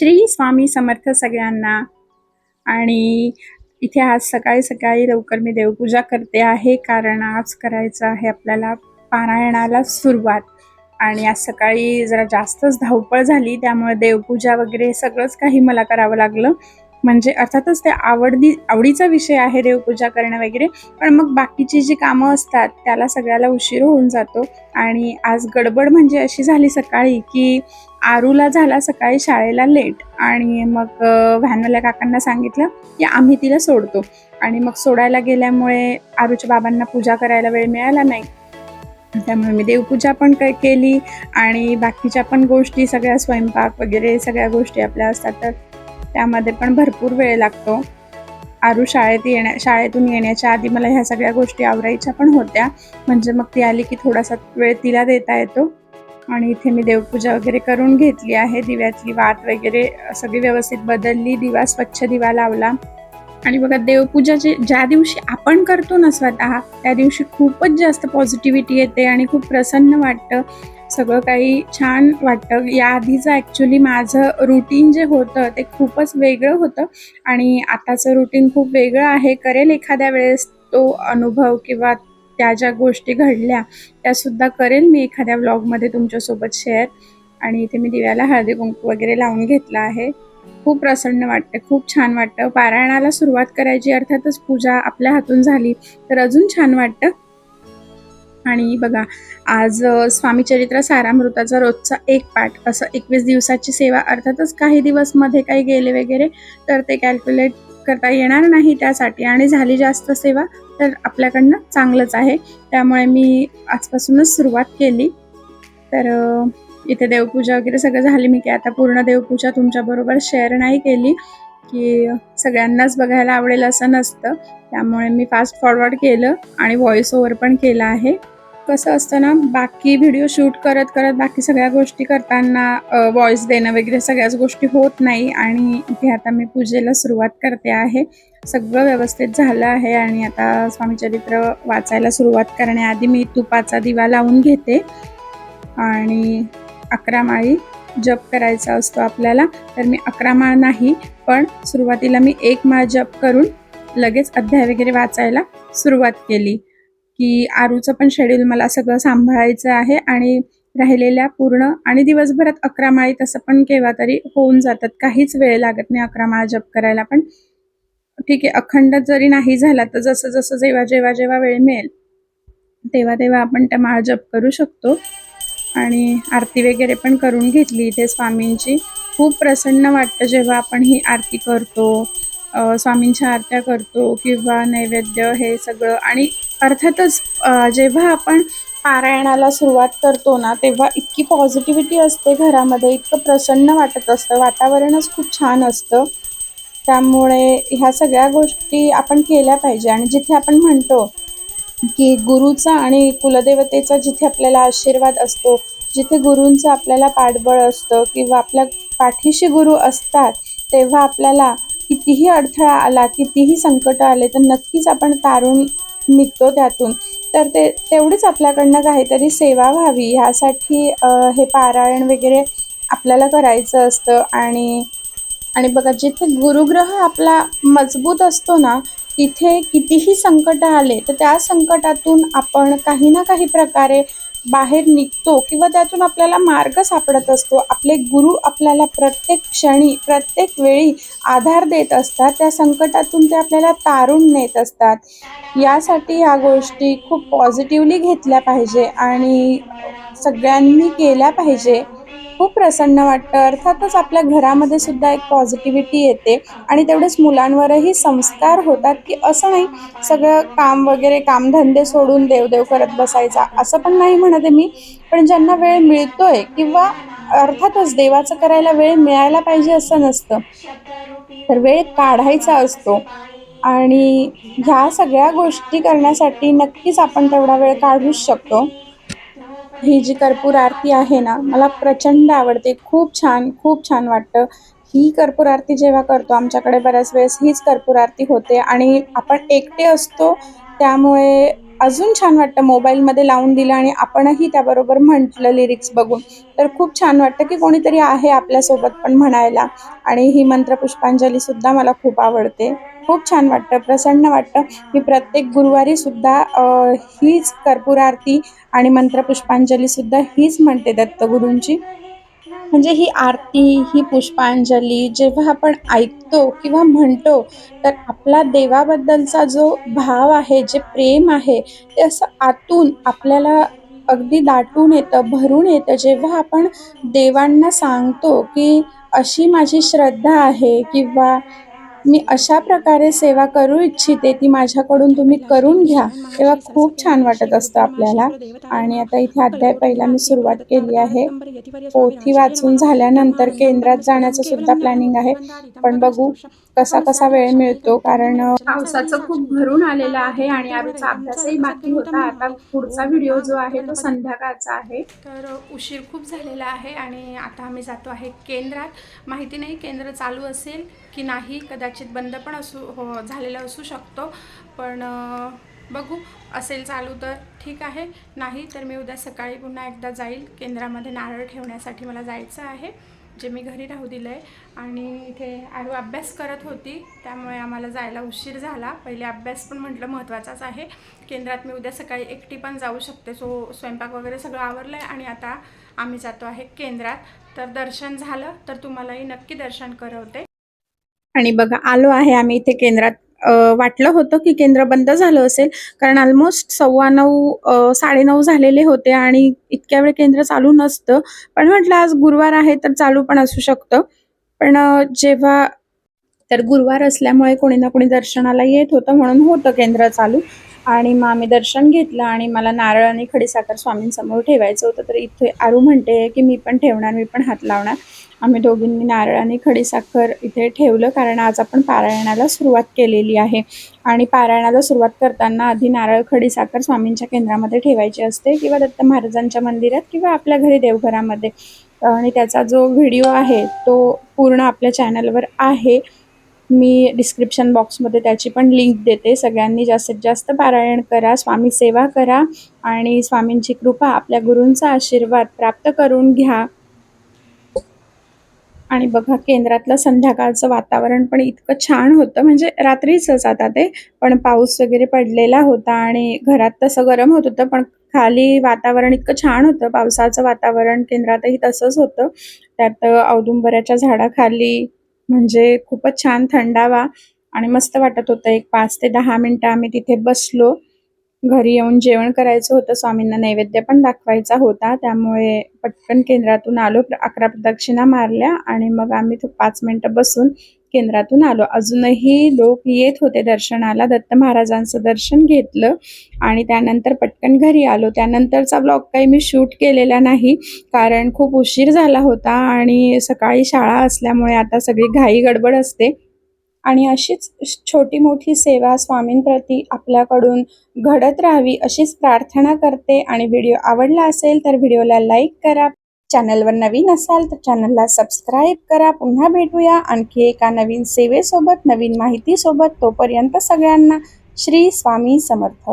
श्री स्वामी समर्थ सगळ्यांना. आणि इथे आज सकाळी सकाळी लवकर मी देवपूजा करते आहे कारण आज करायचं आहे आपल्याला पारायणाला सुरुवात. आणि आज सकाळी जरा जास्तच धावपळ झाली त्यामुळे देवपूजा वगैरे सगळंच काही मला करावं लागलं. म्हणजे अर्थातच ते आवडली आवडीचा विषय आहे देवपूजा करणं वगैरे पण मग बाकीची जी कामं असतात त्याला सगळ्याला उशीर होऊन जातो. आणि आज गडबड म्हणजे अशी झाली सकाळी की आरूला झाला सकाळी शाळेला लेट. आणि मग व्हॅनवाल्या काकांना सांगितलं की आम्ही तिला सोडतो. आणि मग सोडायला गेल्यामुळे आरूच्या बाबांना पूजा करायला वेळ मिळाला नाही. त्यामुळे मी देवपूजा पण क- केली. आणि बाकीच्या पण गोष्टी सगळ्या स्वयंपाक वगैरे सगळ्या गोष्टी आपल्या असतात. तर त्यामध्ये पण भरपूर वेळ लागतो. आरू शाळेत येण्या शाळेतून येण्याच्या आधी मला ह्या सगळ्या गोष्टी आवरायच्या पण होत्या. म्हणजे मग ती आली की थोडासा वेळ तिला देता येतो. आणि इथे मी देवपूजा वगैरे करून घेतली आहे. दिव्यातली वात वगैरे सगळी व्यवस्थित बदलली. दिवा स्वच्छ दिवा लावला. आणि बघा देवपूजा जे ज्या दिवशी आपण करतो ना स्वतः त्या दिवशी खूपच जास्त पॉझिटिव्हिटी येते आणि खूप प्रसन्न वाटतं. सगळं काही छान वाटतं. याआधीचं ॲक्च्युली माझं रुटीन जे होतं ते खूपच वेगळं होतं. आणि आताचं रुटीन खूप वेगळं आहे. करेल एखाद्या वेळेस तो अनुभव किंवा त्या ज्या गोष्टी घडल्या त्यासुद्धा करेल मी एखाद्या व्लॉगमध्ये तुमच्यासोबत शेअर आणि इथे मी दिव्याला हळदी कुंकू वगैरे लावून घेतला आहे. खूप प्रसन्न वाटतं. खूप छान वाटतं. पारायणाला सुरुवात करायची अर्थातच पूजा आपल्या हातून झाली तर अजून छान वाटतं. आणि बघा आज स्वामीचरित्र सारामृताचा रोजचा एक पाठ असं एकवीस दिवसाची सेवा अर्थातच काही दिवसमध्ये काही गेले वगैरे तर ते कॅल्क्युलेट करता येणार नाही त्यासाठी. आणि झाली जास्त सेवा तर आपल्याकडनं चांगलंच आहे. त्यामुळे मी आजपासूनच सुरुवात केली. तर इथे देवपूजा वगैरे सगळं झाली. मी की आता पूर्ण देवपूजा तुमच्याबरोबर शेअर नाही केली की सगळ्यांनाच बघायला आवडेल असं नसतं. त्यामुळे मी फास्ट फॉरवर्ड केलं आणि व्हॉइस ओव्हर पण केला आहे. कसं असतं ना बाकी व्हिडिओ शूट करत करत बाकी सगळ्या गोष्टी करताना व्हॉइस देणं वगैरे सगळ्याच गोष्टी होत नाही आणि इथे आता मी पूजेला सुरुवात करते आहे. सगळं व्यवस्थित झालं आहे आणि आता स्वामीचरित्र वाचायला सुरुवात करण्याआधी मी तुपाचा दिवा लावून घेते. आणि अकरा माळी जप करायचा असतो आपल्याला तर मी अकरा माळ नाही पण सुरुवातीला मी एक माळ जप करून लगेच अध्याय वगैरे वाचायला सुरुवात केली. की आरूचं पण शेड्यूल मला सगळं सांभाळायचं आहे आणि राहिलेल्या पूर्ण आणि दिवसभरात अकरा माळी तसं पण केव्हा तरी होऊन जातात. काहीच वेळ लागत नाही अकरा माळ जप करायला. पण ठीक आहे अखंड जरी नाही झाला तर जसं जसं जेव्हा जेव्हा जेव्हा वेळ मिळेल तेव्हा तेव्हा आपण त्या माळ जप करू शकतो. आणि आरती वगैरे पण करून घेतली इथे स्वामींची. खूप प्रसन्न वाटतं जेव्हा आपण ही आरती करतो स्वामींच्या आरत्या करतो किंवा नैवेद्य हे सगळं. आणि अर्थातच जेव्हा आपण पारायणाला सुरुवात करतो ना तेव्हा इतकी पॉझिटिव्हिटी असते घरामध्ये इतकं प्रसन्न वाटत असतं वातावरणच खूप छान असतं. त्यामुळे ह्या सगळ्या गोष्टी आपण केल्या पाहिजे. आणि जिथे आपण म्हणतो की गुरुचा आणि कुलदेवतेचा जिथे आपल्याला आशीर्वाद असतो जिथे गुरूंचं आपल्याला पाठबळ असतं किंवा आपल्या पाठीशी गुरु असतात तेव्हा आपल्याला कितीही अडथळा आला कितीही संकट आले तर नक्कीच आपण तारून निघतो त्यातून. तर ते तेवढीच आपल्याकडनं काहीतरी सेवा व्हावी. ह्यासाठी हे पारायण वगैरे आपल्याला करायचं असतं. आणि आणि बघा जिथे गुरुग्रह आपला मजबूत असतो ना तिथे कितीही संकट आले तर त्या संकटातून आपण काही ना काही प्रकारे बाहेर निघतो किंवा त्यातून आपल्याला मार्ग सापडत असतो. आपले गुरु आपल्याला प्रत्येक क्षणी प्रत्येक वेळी आधार देत असतात. त्या संकटातून ते आपल्याला तारून नेत असतात. यासाठी या गोष्टी खूप पॉझिटिव्हली घेतल्या पाहिजे आणि सगळ्यांनी केल्या पाहिजे. खूप प्रसन्न वाटतं. अर्थातच आपल्या घरामध्ये सुद्धा एक पॉझिटिव्हिटी येते. आणि तेवढेच मुलांवरही संस्कार होतात की असं नाही सगळं काम वगैरे कामधंदे सोडून देवदेव करत बसायचा असं पण नाही म्हणत आहे मी. पण ज्यांना वेळ मिळतोय किंवा अर्थातच देवाचं करायला वेळ मिळायला पाहिजे असं नसतं तर वेळ काढायचा असतो. आणि ह्या सगळ्या गोष्टी करण्यासाठी नक्कीच आपण तेवढा वेळ काढूच शकतो. ही जी कर्पूर आरती आहे ना मला प्रचंड आवडते. खूप छान खूप छान वाटतं. ही कर्पूर आरती जेव्हा करतो आमच्याकडे बऱ्याच वेळेस हीच कर्पूर आरती होते आणि आपण एकटे असतो त्यामुळे अजून छान वाटतं मोबाईलमध्ये लावून दिलं आणि आपणही त्याबरोबर म्हटलं लिरिक्स बघून. तर खूप छान वाटतं की कोणीतरी आहे आपल्यासोबत पण म्हणायला आणि ही मंत्र पुष्पांजलीसुद्धा मला खूप आवडते. खूप छान वाटतं प्रसन्न वाटतं. मी प्रत्येक गुरुवारी सुद्धा हीच कर्पूर आरती आणि मंत्र पुष्पांजलीसुद्धा हीच म्हणते दत्तगुरूंची म्हणजे ही आरती ही पुष्पांजली जेव्हा आपण ऐकतो किंवा म्हणतो तर आपला देवाबद्दलचा जो भाव आहे जे प्रेम आहे ते असं आतून आपल्याला अगदी दाटून येतं भरून येतं. जेव्हा आपण देवांना सांगतो की अशी माझी श्रद्धा आहे किंवा मी अशा प्रकारे सेवा करू इच्छिते ती माझ्याकडून तुम्ही करून घ्या. तेव्हा खूप छान वाटत असतं आपल्याला. आणि आता इथे अध्याय पहिला मी सुरुवात केली आहे. पोथी वाचून झाल्यानंतर केंद्रात जाण्याचं सुद्धा प्लॅनिंग आहे. पण बघू कसा कसा वेळ मिळतो? कारण पावसाचं खूप भरून आलेलं आहे आणि आमचा अभ्यासही बाकी होता. आता पुढचा व्हिडिओ जो आहे तो संध्याकाळचा आहे. तर उशीर खूप झालेला आहे आणि आता आम्ही जातो आहे केंद्रात. माहिती नाही केंद्र चालू असेल की नाही कदाचित बंद पण असू हो झालेलं असू शकतो. पण बघू असेल चालू तर ठीक आहे. नाही तर मी उद्या सकाळी पुन्हा एकदा जाईल. केंद्रामध्ये नारळ ठेवण्यासाठी मला जायचं आहे. जे मी घरी राहू दिलं आहे आणि इथे आरू अभ्यास करत होती. त्यामुळे आम्हाला जायला उशीर झाला. पहिले अभ्यास पण म्हटलं महत्त्वाचाच आहे. केंद्रात मी उद्या सकाळी एकटी पण जाऊ शकते. सो स्वयंपाक वगैरे सगळं आवरलं आहे आणि आता आम्ही जातो आहे केंद्रात. तर दर्शन झालं. तर तुम्हालाही नक्की दर्शन करवते. आणि बघा आलो आहे आम्ही इथे केंद्रात. वाटलं होतं की केंद्र बंद झालं असेल. कारण ऑलमोस्ट सव्वा नऊ साडेनऊ झालेले होते आणि इतक्या वेळ केंद्र चालू नसतं. पण म्हटलं आज गुरुवार आहे तर चालू पण असू शकतं. पण जेव्हा तर गुरुवार असल्यामुळे कोणी ना कोणी दर्शनाला येत होतं म्हणून होतं केंद्र चालू. आणि मग आम्ही दर्शन घेतलं आणि मला नारळ आणि खडीसाखर स्वामींसमोर ठेवायचं होतं. तर इथे आरू म्हणते की मी पण ठेवणार मी पण हात लावणार. आम्ही दोघींनी नारळ आणि खडीसाखर इथे ठेवलं कारण आज आपण पारायणाला सुरुवात केलेली आहे. आणि पारायणाला सुरुवात करताना आधी नारळ खडीसाखर स्वामींच्या केंद्रामध्ये ठेवायची असते किंवा दत्त महाराजांच्या मंदिरात किंवा आपल्या घरी देवघरामध्ये. आणि त्याचा जो व्हिडिओ आहे तो पूर्ण आपल्या चॅनलवर आहे. मी डिस्क्रिप्शन बॉक्समध्ये त्याची पण लिंक देते. सगळ्यांनी जास्तीत जास्त पारायण करा स्वामी सेवा करा आणि स्वामींची कृपा आपल्या गुरूंचा आशीर्वाद प्राप्त करून घ्या. आणि बघा केंद्रातलं संध्याकाळचं वातावरण पण इतकं छान होतं. म्हणजे रात्रीचंच आता ते पण पाऊस वगैरे पडलेला होता आणि घरात तसं गरम होत होतं पण खाली वातावरण इतकं छान होतं. पावसाचं वातावरण केंद्रातही तसंच होतं. त्यात औदुंबऱ्याच्या झाडाखाली म्हणजे खूपच छान थंडावा आणि मस्त वाटत होतं. एक पाच ते दहा मिनटं आम्ही तिथे बसलो. घरी येऊन जेवण करायचं होतं. स्वामींना नैवेद्य पण दाखवायचा होता. त्यामुळे पटकन केंद्रातून आलो. अकरा प्रदक्षिणा मारल्या आणि मग आम्ही तो पाच मिनटं बसून केंद्रातून आलो. अजूनही लोक येत होते दर्शनाला. दत्त महाराजांचं दर्शन घेतलं आणि त्यानंतर पटकन घरी आलो. त्यानंतरचा ब्लॉग काही मी शूट केलेला नाही कारण खूप उशीर झाला होता आणि सकाळी शाळा असल्यामुळे आता सगळी घाई गडबड असते. आणि अशीच छोटी मोठी सेवा स्वामींप्रती आपल्याकडून घडत राहावी अशीच प्रार्थना करते. आणि व्हिडिओ आवडला असेल तर व्हिडिओला लाईक करा. चॅनलवर नवीन असाल तर चॅनलला सबस्क्राईब करा. पुन्हा भेटूया आणखी एका नवीन सेवेसोबत नवीन माहितीसोबत. तोपर्यंत सगळ्यांना श्री स्वामी समर्थ.